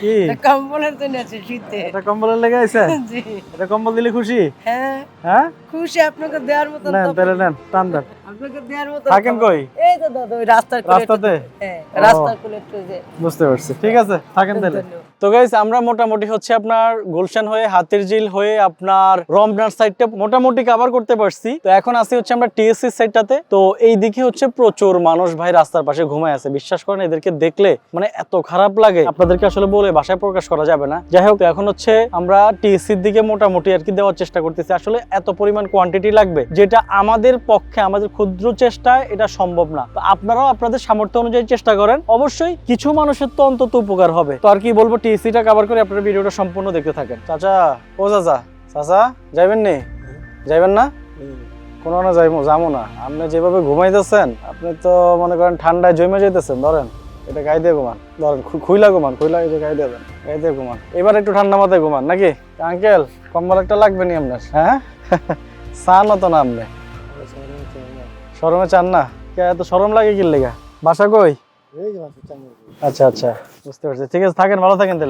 কি? কম্বলের জন্য আছে শীতে। এটা কম্বলের লেগে আছে জি। এটা কম্বল দিলে খুশি? হ্যাঁ। হ্যাঁ? খুশি আপনাকে দেওয়ার মতো নেন তাহলে নেন টান দেন। আপনাকে দেওয়ার মতো থাকেন কই? এই তো দাদা ওই রাস্তার রাস্তাতে? হ্যাঁ রাস্তার কোলে একটু যে বুঝতে পারছি। ঠিক আছে থাকেন তাহলে। তো গাইস আমরা মোটামুটি হচ্ছে আপনার গুলশান হয়ে, হাতির ঝিল হয়ে আপনার রমনার সাইডটা মোটামুটি কভার করতে পারছি। তো এখন আসি হচ্ছে আমরা টিএসসি সাইডটাতে তো এই দিকে হচ্ছে প্রচুর মানুষ ভাই রাস্তার পাশে ঘুমায় আছে। বিশ্বাস করেন, এদেরকে দেখলে মানে এত খারাপ লাগে। আপনাদেরকে আসলে বলে ভাষায় প্রকাশ করা যাবে না। যাই হোক এখন হচ্ছে আমরা টিএসসির দিকে মোটামুটি আর কি দেওয়ার চেষ্টা করতেছি। আসলে এত পরিমাণ কোয়ান্টিটি লাগবে, যেটা আমাদের পক্ষে, আমাদের ক্ষুদ্র চেষ্টায় এটা সম্ভব না। তো আপনারাও আপনাদের সামর্থ্য অনুযায়ী চেষ্টা করেন। অবশ্যই কিছু মানুষের তো অন্তত উপকার হবে। তো আর কি বলব টিএসসিটা কভার করে আপনারা ভিডিওটা সম্পূর্ণ দেখতে থাকেন। চাচা ও চাচা চাচা যাইবেন নি? যাইবেন না? কোনো না যাইবো যাব না। আপনি যেভাবে ঘুমাইতেছেন আপনি তো মনে করেন ঠান্ডায় জমে যেতেছেন ধরেন। এটা গায়ে দিয়ে ঘুমান ধরেন খুইলা ঘুমান খুইলা এই যে গায়ে দিয়ে গায়ে দিয়ে ঘুমান। এবার একটু ঠান্ডা মাথায় ঘুমান নাকি? আঙ্কেল কম্বল একটা লাগবে নি আপনার? হ্যাঁ? চান তো না আপনি? শরমে চান না? এত শরম লাগে কি লেগা? বাসা কই? আচ্ছা আচ্ছা। বুঝতে পারছি। ঠিক আছে থাকেন ভালো থাকেন তাহলে।